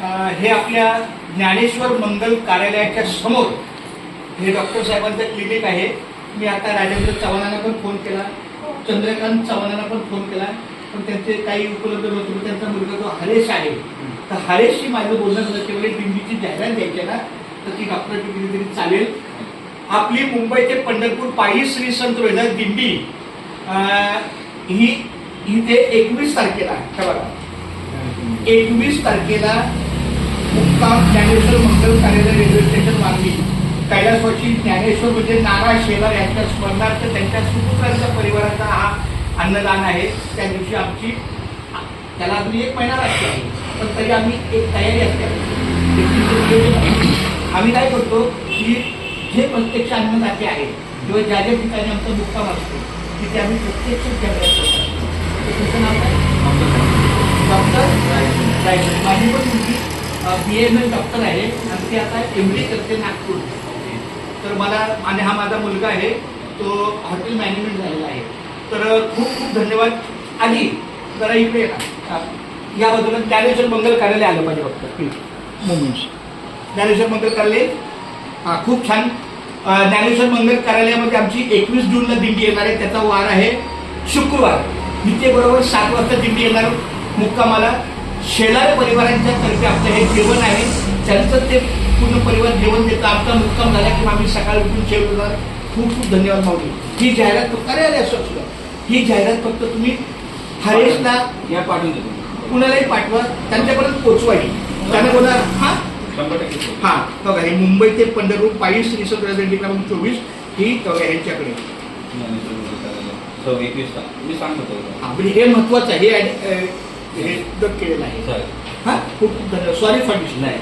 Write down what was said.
हे आपल्या ज्ञानेश्वर मंगल कार्यालयाच्या समोर हे डॉक्टर साहेबांचं क्लिनिक आहे. मी आता राजेंद्र चव्हाणांना पण फोन केला. चंद्रकांत चव्हाणांना पण फोन केला. पण त्यांचे काही उपलब्ध नव्हते त्यांचा मुलगा जो हरेश आहे. तर हरेशशी माझं बोलणं झालं त्यावेळी दिंडीची जाहिरात द्यायची ना तर ती डॉक्टरची केली तरी चालेल. आपली मुंबई ते पंढरपूर पायी श्री संत रोहिदास दिंडी ही ही ते एकवीस तारखेला हे बघा. एकवीस तारखेला मुक्काम ज्ञानेश्वर मंगल कार्यालय रेल्वे स्टेशन मार्गी कैलासवासी ज्ञानेश्वर म्हणजे नारा शेलार यांच्या स्मरणार्थ त्यांच्या सुपुत्रांच्या परिवाराचा हा अन्नदान आहे. त्या दिवशी आमची त्याला अजून एक महिना आहे पण तरी आम्ही एक तयारी असते. आहे. आम्ही काय करतो की जे प्रत्यक्ष अन्नदाते आहेत किंवा ज्या ज्या ठिकाणी आमचा मुक्काम असतो तिथे आम्ही प्रत्यक्ष जाहिरात करतो. तुमचं नाव काय? डॉक्टर रायगड माझी पण मुलगी बी एम एल डॉक्टर आहे आणि ती आता एम डी करते नागपूर. तर मला आणि हा माझा मुलगा आहे तो हॉटेल मॅनेजमेंट झालेला आहे. तर खूप खूप धन्यवाद. आधी जरा इकडे ये. बाजूला ज्ञानेश्वर मंगल कार्यालय आलं पाहिजे फक्त. मोमेंट्स ज्ञानेश्वर मंगल कार्यालय. हा खूप छान. ज्ञानेश्वर मंगल कार्यालयामध्ये आमची एकवीस जूनला दिंडी येणार आहे. त्याचा वार आहे शुक्रवार. इथे बरोबर सात वाजता दिंडी येणार मुक्कामाला. शेलार परिवारांच्या तर्फे आपलं हे जेवण आहे. त्यांचं ते पूर्ण परिवार जेवण देतं. आमचा मुक्काम झाला की आम्ही सकाळी उठून जेवणार खूप खूप धन्यवाद माऊली. ही जाहिरात फक्त कार्यालय असं असलं ही जाहिरात फक्त तुम्ही हरेशला या पाठवून देतो. कुणालाही पाठवा. त्यांच्यापर्यंत पोचवायची त्यांना बोला हा? हा बघा हे मुंबई ते पंढरपूर पायी श्री संत रेल्वे क्रमांक चोवीस ही बघा यांच्याकडे मी सांगतो आपली हे महत्वाचं आहे. हे केलेलं आहे. हा सॉरी दिस नाही.